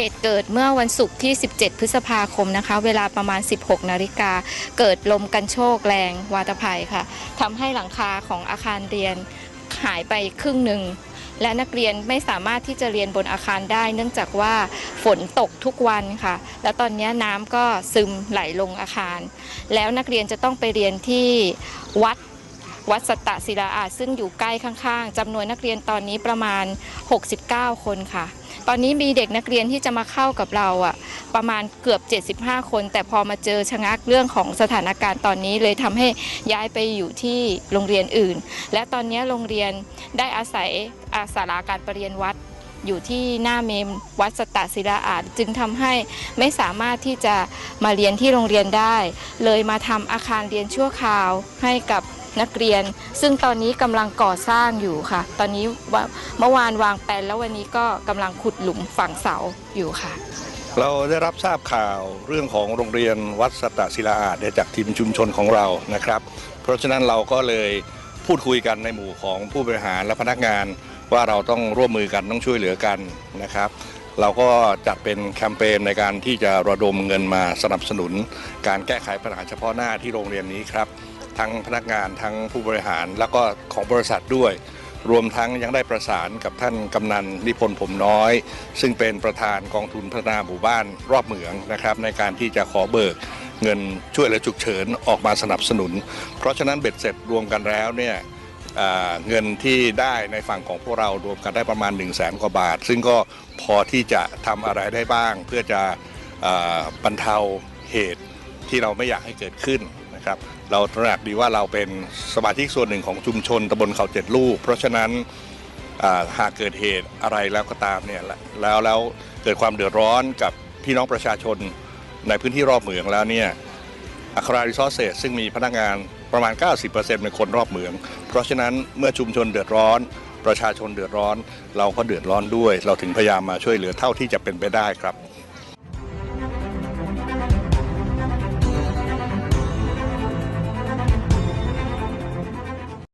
เหตุเกิดเมื่อวันศุกร์ที่ 17 พฤษภาคมนะคะ เวลาประมาณ 16 นาฬิกา เกิดลมกันโชกแรงวาตภัยค่ะทำให้หลังคาของอาคารเรียนหายไปครึ่งหนึ่ง และนักเรียนไม่สามารถที่จะเรียนบนอาคารได้ เนื่องจากว่าฝนตกทุกวันค่ะ แล้วตอนนี้น้ำก็ซึมไหลลงอาคาร แล้วนักเรียนจะต้องไปเรียนที่วัด วัดสตตศิลาอาจซึ่งอยู่ใกล้ข้างๆจำนวนนักเรียนตอนนี้ประมาณ 69 คนค่ะ ตอนนี้มีเด็กนักเรียนที่จะมาเข้ากับเราอะประมาณเกือบ 75 คน แต่พอมาเจอชะงักเรื่องของสถานการณ์ตอนนี้เลยทำให้ย้ายไปอยู่ที่โรงเรียนอื่น และตอนนี้โรงเรียนได้อาศัยอาสาราการประเรียนวัดอยู่ที่หน้าเมมวัดสตตศิลาอาจจึงทำให้ไม่สามารถที่จะมาเรียนที่โรงเรียนได้ เลยมาทำอาคารเรียนชั่วคราวให้กับ นักเรียน ซึ่งตอนนี้กำลังก่อสร้างอยู่ค่ะ ตอนนี้ว่าเมื่อวานวางแปลนแล้ววันนี้ก็กำลังขุดหลุมฝังเสาอยู่ค่ะ เราได้รับทราบข่าวเรื่องของโรงเรียนวัดสตศิลาอาจจากทีมชุมชนของเรานะครับ เพราะฉะนั้นเราก็เลยพูดคุยกันในหมู่ของผู้บริหารและพนักงาน ว่าเราต้องร่วมมือกันต้องช่วยเหลือกันนะครับเราก็จัดเป็นแคมเปญในการที่จะระดมเงินมาสนับสนุน การแก้ไขปัญหาเฉพาะหน้าที่โรงเรียนนี้ครับ ทั้งพนักงานทั้งผู้บริหาร แล้วก็ของบริษัทด้วย รวมทั้งยังได้ประสานกับท่านกำนันนิพนธ์ผมน้อย ซึ่งเป็นประธานกองทุนพัฒนาหมู่บ้านรอบเหมืองนะครับ ในการที่จะขอเบิกเงินช่วยเหลือฉุกเฉินออกมาสนับสนุน เพราะฉะนั้นเบ็ดเสร็จรวมกันแล้วเนี่ยเงินที่ได้ในฝั่งของพวกเรารวมกันได้ประมาณ 1 0 0 0 0แสนกว่าบาท ซึ่งก็พอที่จะทำอะไรได้บ้าง เพื่อจะอ่าบรรเทาเหตุที่เราไม่อยากให้เกิดขึ้น นะครับ เราตระหนักดีว่าเราเป็นสมาชิกส่วนหนึ่งของชุมชนตำบลเขาเจ็ดลูก เพราะฉะนั้นหากเกิดเหตุอะไรแล้วก็ตามเนี่ยแล้วแล้วเกิดความเดือดร้อนกับพี่น้องประชาชนในพื้นที่รอบเหมืองแล้วเนี่ยอัคราริซอสเซสซึ่งมีพนักงานประมาณ 90%เป็นคนรอบเหมือง เพราะฉะนั้นเมื่อชุมชนเดือดร้อน ประชาชนเดือดร้อน เราก็เดือดร้อนด้วย เราถึงพยายามมาช่วยเหลือเท่าที่จะเป็นไปได้ครับ